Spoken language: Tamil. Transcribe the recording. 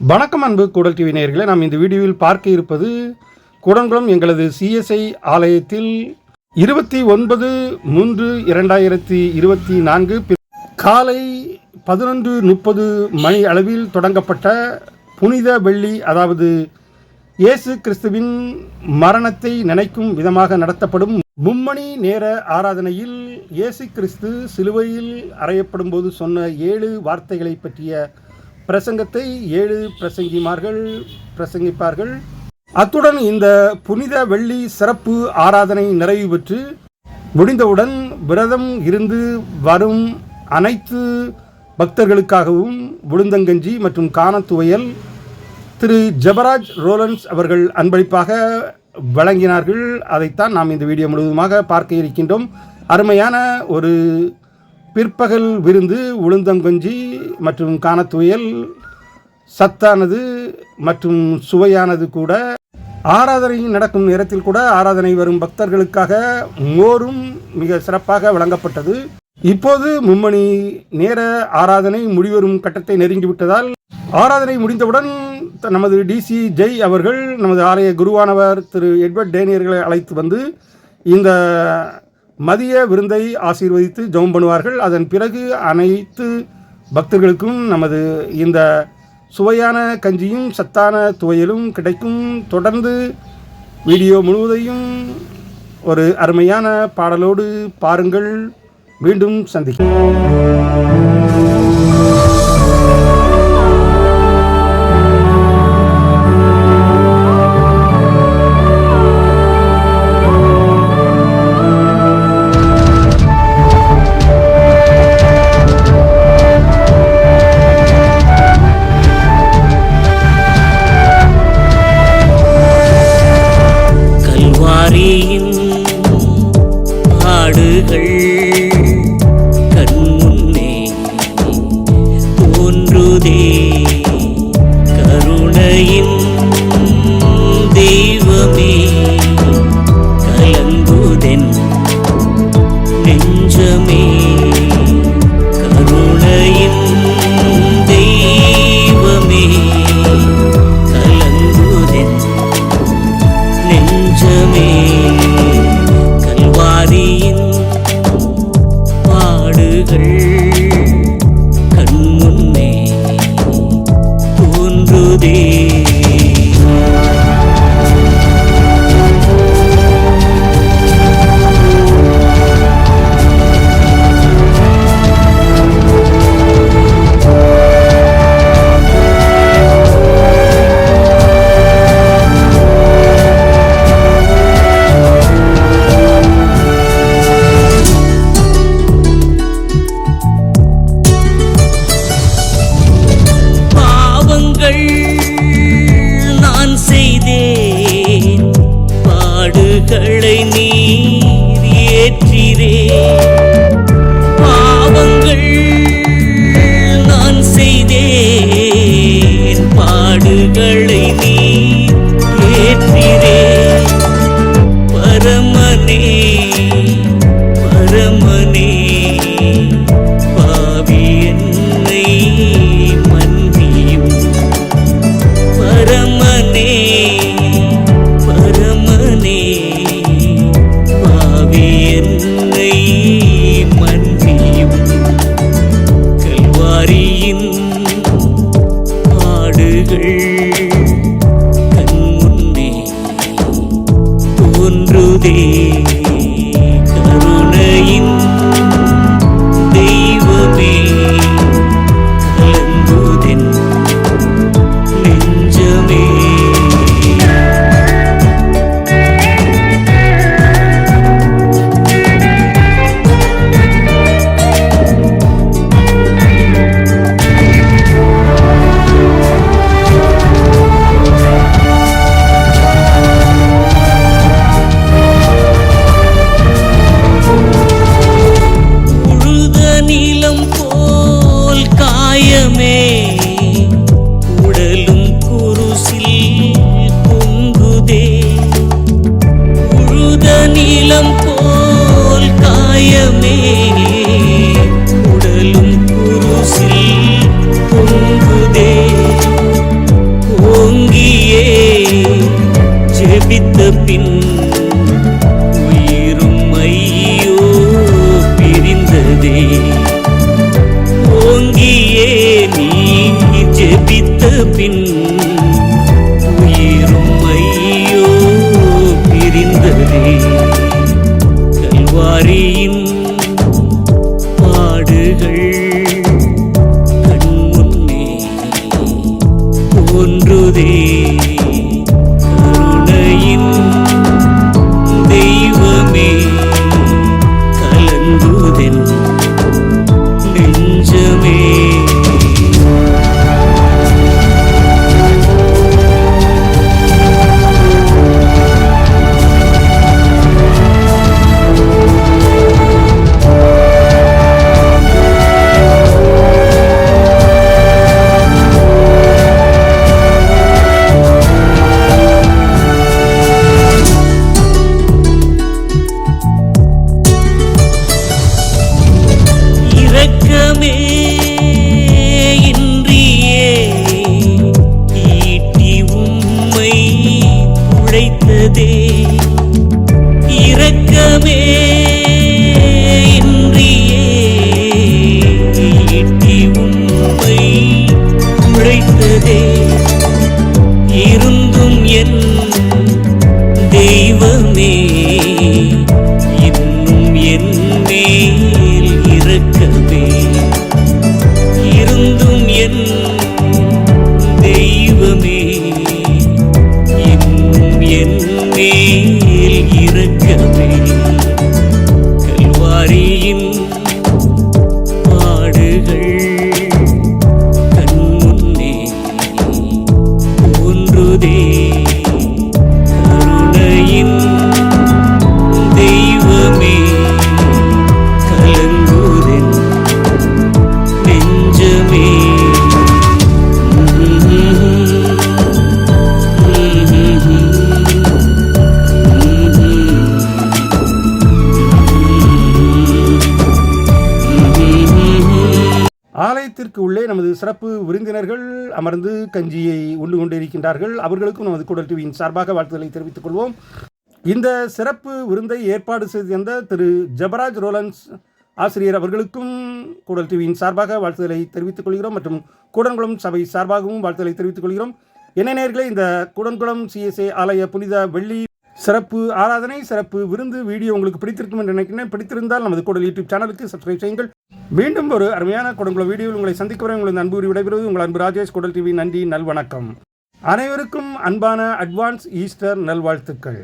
வணக்கம் அன்பு கூடல் டிவி நேயர்களை நாம் இந்த வீடியோவில் பார்க்க இருப்பது கூடங்குளம் எங்களது சிஎஸ்ஐ ஆலயத்தில் இருபத்தி ஒன்பது மூன்று இரண்டாயிரத்தி இருபத்தி நான்கு காலை பதினொன்று முப்பது மணி அளவில் தொடங்கப்பட்ட புனித வெள்ளி அதாவது இயேசு கிறிஸ்துவின் மரணத்தை நினைக்கும் விதமாக நடத்தப்படும் மும்மணி நேர ஆராதனையில் இயேசு கிறிஸ்து சிலுவையில் அறையப்படும் போது சொன்ன ஏழு வார்த்தைகளை பற்றிய பிரசங்கத்தை ஏழு பிரசங்கிமார்கள் பிரசங்கிப்பார்கள். அத்துடன் இந்த புனித வெள்ளி சிறப்பு ஆராதனை நிறைவு பெற்று முடிந்தவுடன் விரதம் இருந்து வரும் அனைத்து பக்தர்களுக்காகவும் உளுந்தங்கஞ்சி மற்றும் காணத்துவையல் திரு ஜபராஜ் ரோலன்ஸ் அவர்கள் அன்பளிப்பாக வழங்கினார்கள். அதைத்தான் நாம் இந்த வீடியோ முழுவதுமாக பார்க்க இருக்கின்றோம். அருமையான ஒரு பிற்பகல் விருந்து உளுந்தங்கஞ்சி மற்றும் காணத்துவையல் சத்தானது மற்றும் சுவையானது கூட. ஆராதனை நடக்கும் நேரத்தில் கூட ஆராதனை வரும் பக்தர்களுக்காக மோரும் மிக சிறப்பாக வழங்கப்பட்டது. இப்போது மும்மணி நேர ஆராதனை முடிவரும் கட்டத்தை நெருங்கிவிட்டதால் ஆராதனை முடிந்தவுடன் த- நமது டிசி ஜெய் அவர்கள் நமது ஆலய குருவானவர் திரு எட்வர்ட் டேனியர்களை அழைத்து வந்து இந்த மதிய விருந்தை ஆசீர்வதித்து ஜெபம் பண்ணுவார்கள். அதன் பிறகு அனைத்து பக்தர்களுக்கும் நமது இந்த சுவையான கஞ்சியும் சத்தான துவையலும் கிடைக்கும். தொடர்ந்து வீடியோ முழுவதையும் ஒரு அருமையான பாடலோடு பாருங்கள். மீண்டும் சந்திக்கிறேன் ஜெபித்த பின் உயிரும் ஐயோ பிரிந்ததே. ஓங்கியே நீ ஜெபித்த பின் உயிரும் ஐயோ பிரிந்ததே. கல்வாரியின் ஆலயத்திற்கு உள்ளே நமது சிறப்பு விருந்தினர்கள் அமர்ந்து கஞ்சியை உண்டு கொண்டிருக்கின்றார்கள். அவர்களுக்கும் நமது குடல் டிவியின் சார்பாக வாழ்த்துக்களை தெரிவித்துக் கொள்வோம். இந்த சிறப்பு விருந்தை ஏற்பாடு செய்திருந்த திரு ஜபராஜ் ரோலன்ஸ் ஆசிரியர் அவர்களுக்கும் குடல் டிவியின் சார்பாக வாழ்த்துதலை தெரிவித்துக் கொள்கிறோம் மற்றும் கூடன்குளம் சபை சார்பாகவும் வாழ்த்துதலை தெரிவித்துக் கொள்கிறோம். என்ன நேர்களே இந்த கூடன்குளம் சிஎஸ்ஏ ஆலய புனித வெள்ளி சிறப்பு ஆராதனை சிறப்பு விருந்து வீடியோ உங்களுக்கு பிடித்திருக்கும் என்று நினைக்கிறேன். பிடித்திருந்தால் நமது கூட யூடியூப் சேனலுக்கு சப்ஸ்கிரைப் செய்யுங்கள். மீண்டும் ஒரு அருமையான குடங்குள வீடியோவில் உங்களை சந்திக்க வரை உங்களது அன்பு விடைபெறுவது உங்கள் அன்பு ராஜேஷ் குடல் டிவி நன்றி நல்வணக்கம். அனைவருக்கும் அன்பான அட்வான்ஸ் ஈஸ்டர் நல்வாழ்த்துக்கள்.